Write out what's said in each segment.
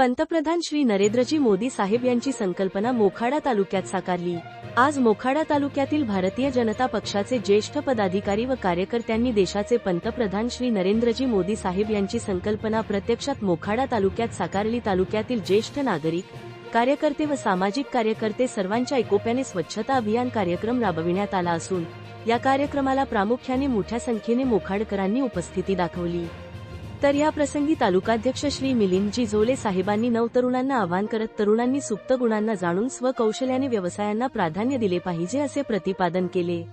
पंतप्रधान श्री नरेंद्रजी मोदी साहेब यांची संकल्पना मोखाडा तालुक्यात साकारली. आज मोखाडा तालुक्यातील भारतीय जनता पक्षाचे ज्येष्ठ पदाधिकारी व कार्यकर्त्यांनी देशाचे पंतप्रधान श्री नरेंद्रजी मोदी साहेब यांची संकल्पना प्रत्यक्षात मोखाडा तालुक्यात साकारली. तालुक्यातील ज्येष्ठ नागरिक कार्यकर्ते व सामाजिक कार्यकर्ते सर्वांच्या एकोप्याने स्वच्छता अभियान कार्यक्रम राबविण्यात आला असून या कार्यक्रमाला प्रामुख्याने मोठ्या संख्येने मोखाडकरांनी उपस्थिती दाखवली. तर या प्रसंगी तालुकाध्यक्ष श्री मिलिंदजी झोले साहेबांनी नवतरुणांना आवाहन करत तरुणांनी सुप्त गुणांना जाणून स्वकौशल्याने व्यवसायांना प्राधान्य दिले पाहिजे असे प्रतिपादन केले.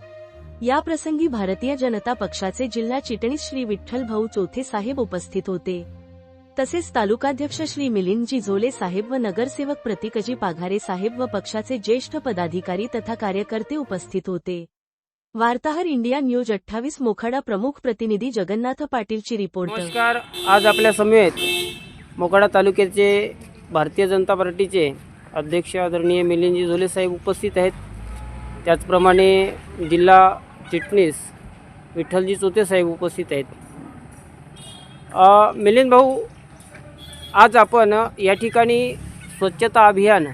या प्रसंगी भारतीय जनता पक्षाचे जिल्हा चिटणीस श्री विठ्ठल भाऊ चौथे साहेब उपस्थित होते. तसेच तालुकाध्यक्ष श्री मिलिंदजी झोले साहेब व नगरसेवक प्रतीकजी पाघारे साहेब व पक्षाचे ज्येष्ठ पदाधिकारी तथा कार्यकर्ते उपस्थित होते. वार्ताहर इंडिया न्यूज अठ्ठावीस मोखाडा प्रमुख प्रतिनिधी जगन्नाथ पाटीलची रिपोर्ट. नमस्कार आज आपल्या समेत मोखाडा तालुक्याचे भारतीय जनता पार्टीचे अध्यक्ष आदरणीय मिलिंदजी झोले साहेब उपस्थित आहेत. त्याचप्रमाणे जिल्हा चिटणीस विठ्ठलजी चोते साहेब उपस्थित आहेत. मिलिंद भाऊ आज आपण या ठिकाणी स्वच्छता अभियान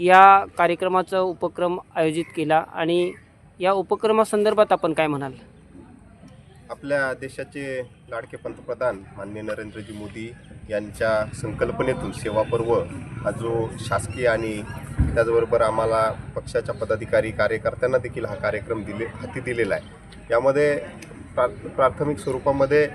या कार्यक्रमाचा उपक्रम आयोजित केला आणि या उपक्रमासंदर्भात आपण काय म्हणाल? आपल्या देशाचे लाडके पंतप्रधान माननीय नरेंद्रजी मोदी यांच्या संकल्पनेतून सेवा पर्व हा जो शासकीय आणि त्याचबरोबर आम्हाला पक्षाच्या पदाधिकारी कार्यकर्त्यांना देखील हा कार्यक्रम दिले हाती दिलेला आहे. यामध्ये प्रा प्राथमिक स्वरूपामध्ये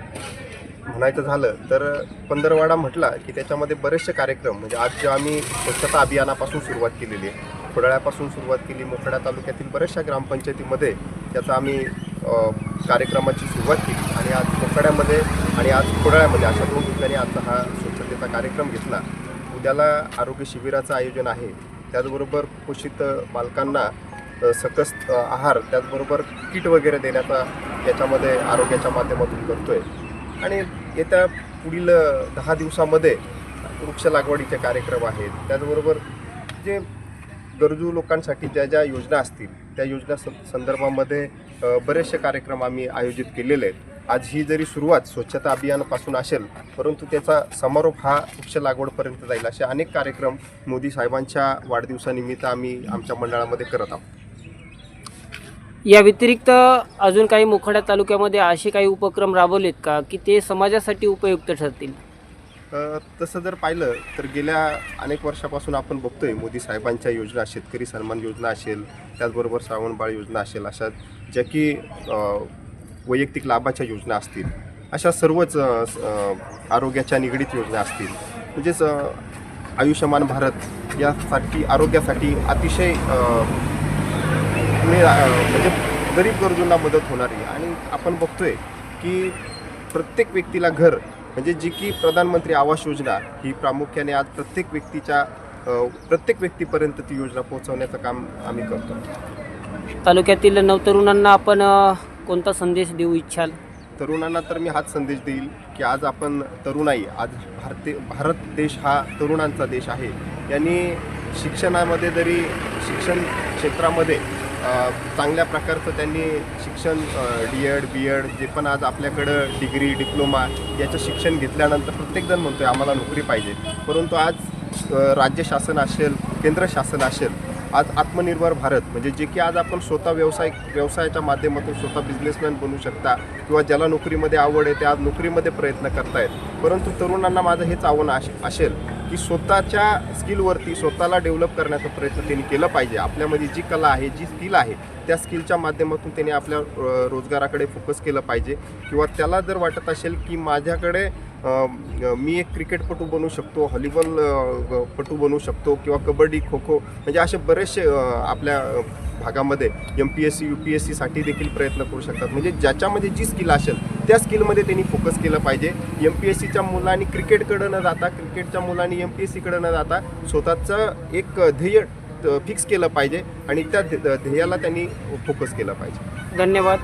म्हणायचं झालं तर पंधरवाडा म्हटला की त्याच्यामध्ये बरेचसे कार्यक्रम म्हणजे आज जे आम्ही स्वच्छता अभियानापासून सुरुवात केलेली आहे खोडाळ्यापासून सुरुवात केली. मोखडा तालुक्यातील बऱ्याचशा ग्रामपंचायतीमध्ये त्याचा आम्ही कार्यक्रमाची सुरुवात केली. आणि आज मोखड्यामध्ये आणि आज खोडाळ्यामध्ये अशा दोन ठिकाणी आजचा हा स्वच्छतेचा कार्यक्रम घेतला. उद्याला आरोग्य शिबिराचं आयोजन आहे. त्याचबरोबर कुपोषित बालकांना सकस आहार त्याचबरोबर किट वगैरे देण्याचा याच्यामध्ये आरोग्याच्या माध्यमातून करतोय. आणि येत्या पुढील दहा दिवसामध्ये वृक्ष लागवडीचे कार्यक्रम आहेत. त्याचबरोबर जे गरजू लोकांसाठी ज्या ज्या योजना असतील त्या योजना संदर्भामध्ये बरेचसे कार्यक्रम आम्ही आयोजित केलेले आहेत. आज ही जरी सुरुवात स्वच्छता अभियानापासून असेल परंतु त्याचा समारोप हा वृक्ष लागवडपर्यंत जाईल असे अनेक कार्यक्रम मोदी साहेबांच्या वाढदिवसानिमित्त आम्ही आमच्या मंडळामध्ये करत आहोत. या व्यतिरिक्त अजून काही मोखाड्या तालुक्यामध्ये असे काही उपक्रम राबवलेत का की ते समाजासाठी उपयुक्त ठरतील? तसं जर पाहिलं तर गेल्या अनेक वर्षापासून आपण बघतोय मोदी साहेबांच्या योजना शेतकरी सन्मान योजना असेल त्याचबरोबर श्रावणबाळ योजना असेल अशा ज्या की वैयक्तिक लाभाच्या योजना असतील अशा सर्वच आरोग्याच्या निगडीत योजना असतील. म्हणजेच आयुष्यमान भारत यासाठी आरोग्यासाठी अतिशय म्हणजे, म्हणजे गरीब गरजूंना मदत होणारी. आणि आपण बघतोय की प्रत्येक व्यक्तीला घर म्हणजे जी की प्रधानमंत्री आवास योजना ही प्रामुख्याने आज प्रत्येक व्यक्तीच्या प्रत्येक व्यक्तीपर्यंत ती योजना पोहोचवण्याचं काम आम्ही करतो. तालुक्यातील नवतरुणांना आपण कोणता संदेश देऊ इच्छाल? तरुणांना तर मी हाच संदेश देईल की आज आपण तरुणाई आज भारतीय भारत देश हा तरुणांचा देश आहे. यांनी शिक्षणामध्ये जरी शिक्षण क्षेत्रामध्ये चांगल्या प्रकारचं त्यांनी शिक्षण डी एड बी एड जे पण आज आपल्याकडं डिग्री डिप्लोमा याचं शिक्षण घेतल्यानंतर प्रत्येकजण म्हणतोय आम्हाला नोकरी पाहिजे. परंतु आज राज्य शासन असेल केंद्र शासन असेल आज आत्मनिर्भर भारत म्हणजे जे की आज आपण स्वतः व्यवसाय व्यवसायाच्या माध्यमातून स्वतः बिझनेसमॅन बनू शकता किंवा ज्याला नोकरीमध्ये आवड आहे ते आज नोकरीमध्ये प्रयत्न करतायत. परंतु तरुणांना माझं हेच आव्हान असेल की स्वतःच्या स्किलवरती स्वतःला डेव्हलप करण्याचा प्रयत्न त्यांनी केला पाहिजे. आपल्यामध्ये जी कला आहे जी स्किल आहे त्या स्किलच्या माध्यमातून त्यांनी आपल्या रोजगाराकडे फोकस केलं पाहिजे. किंवा त्याला जर वाटत असेल की माझ्याकडे मी एक क्रिकेटपटू बनू शकतो हॉलीबॉल पटू बनू शकतो किंवा कबड्डी खो खो म्हणजे असे बरेचसे आपल्या भागामध्ये M P S C U P S सीसाठी देखील प्रयत्न करू शकतात. म्हणजे ज्याच्यामध्ये जी स्किल असेल त्या स्किलमध्ये त्यांनी फोकस केलं पाहिजे. एम पी एस सीच्या मुलांनी क्रिकेटकडं न जाता क्रिकेटच्या मुलांनी एम पी एस सीकडं न जाता स्वतःचं एक ध्येय फिक्स केलं पाहिजे आणि त्या ध्येयाला त्यांनी फोकस केलं पाहिजे. धन्यवाद.